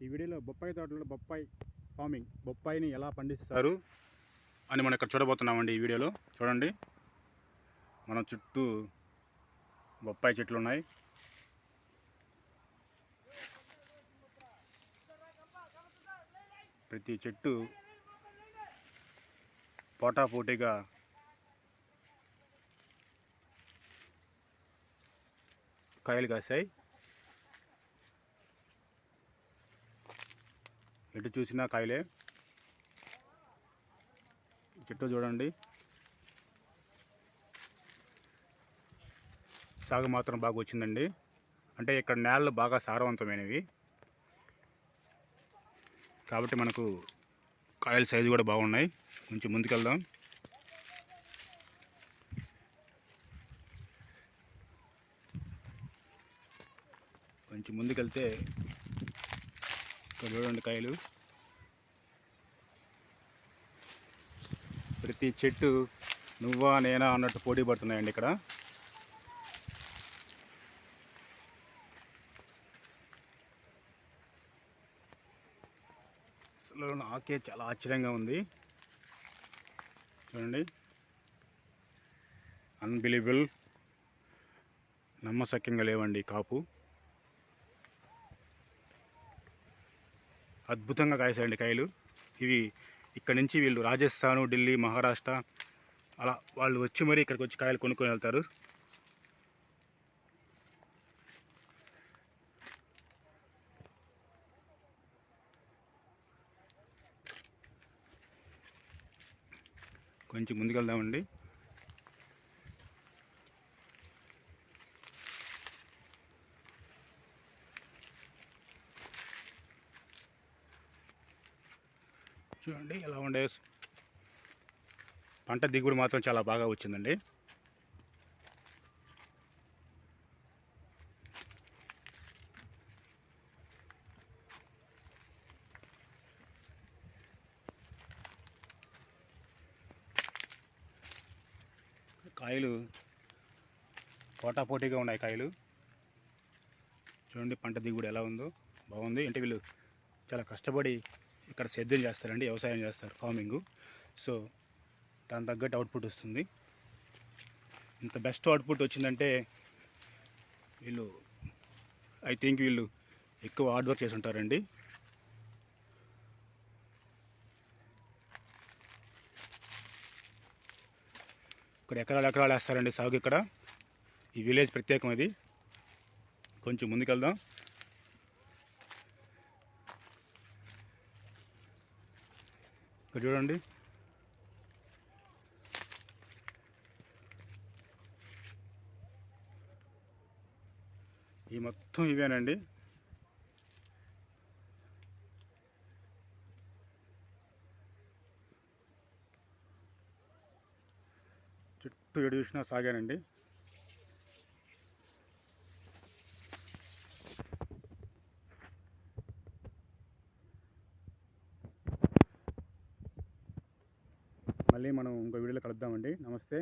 ఈ వీడియోలో బొప్పాయి తోటలో బొప్పాయి ఫార్మింగ్ బొప్పాయిని ఎలా పండిస్తారు అని మనం ఇక్కడ చూడబోతున్నామండి ఈ వీడియోలో. చూడండి. మన చుట్టూ బొప్పాయి చెట్లు ఉన్నాయి. ప్రతి చెట్టు పోటాపోటీగా కాయలు కాసాయి. ఎటు చూసినా కాయలే. చెట్టు చూడండి. సాగు మాత్రం బాగా వచ్చిందండి. అంటే ఇక్కడ నేలలు బాగా సారవంతమైనవి. కాబట్టి మనకు కాయల సైజు కూడా బాగున్నాయి. కొంచెం ముందుకెళ్దాం. కొంచెం ముందుకెళ్తే ఇక్కడ చూడండి కాయలు ప్రతి చెట్టు నువ్వా నేనా అన్నట్టు పోటీ పడుతున్నాయండి ఇక్కడ. అసలు నాకే చాలా ఆశ్చర్యంగా ఉంది. చూడండి. అన్బిలీబుల్ నమ్మశక్యంగా లేవండి కాపు. అద్భుతంగా కాసాయండి కాయలు. ఇవి ఇక్కడ నుంచి వీళ్ళు రాజస్థాన్ ఢిల్లీ మహారాష్ట్ర అలా వాళ్ళు వచ్చి మరీ ఇక్కడికి వచ్చి కాయలు కొనుక్కొని వెళ్తారు. కొంచెం ముందుకెళ్దామండి. చూడండి ఎలా ఉండే. పంట దిగుబడి మాత్రం చాలా బాగా వచ్చిందండి. కాయలు పోటాపోటీగా ఉన్నాయి కాయలు. చూడండి పంట దిగుబడి ఎలా ఉందో. బాగుంది. అంటే వీళ్ళు చాలా కష్టపడి ఇక్కడ సేద్యం చేస్తారండి వ్యవసాయం చేస్తారు ఫార్మింగ్ సో దాని తగ్గట్టు అవుట్పుట్ వస్తుంది. ఇంత బెస్ట్ అవుట్పుట్ వచ్చిందంటే వీళ్ళు ఐ థింక్ వీళ్ళు ఎక్కువ హార్డ్ వర్క్ చేసి ఉంటారండి. ఇక్కడ ఎకరాలు ఎకరాలు వేస్తారండి సాగు ఇక్కడ. ఈ విలేజ్ ప్రత్యేకం ఇది కొంచెం ముందుకెళ్దాం. ఇక్కడ చూడండి. ఈ మొత్తం ఇవేనండి. చుట్టూ ఎడు చూసినా సాగానండి. మళ్ళీ మనం ఇంకో వీడియోలో కలుద్దామండి. నమస్తే.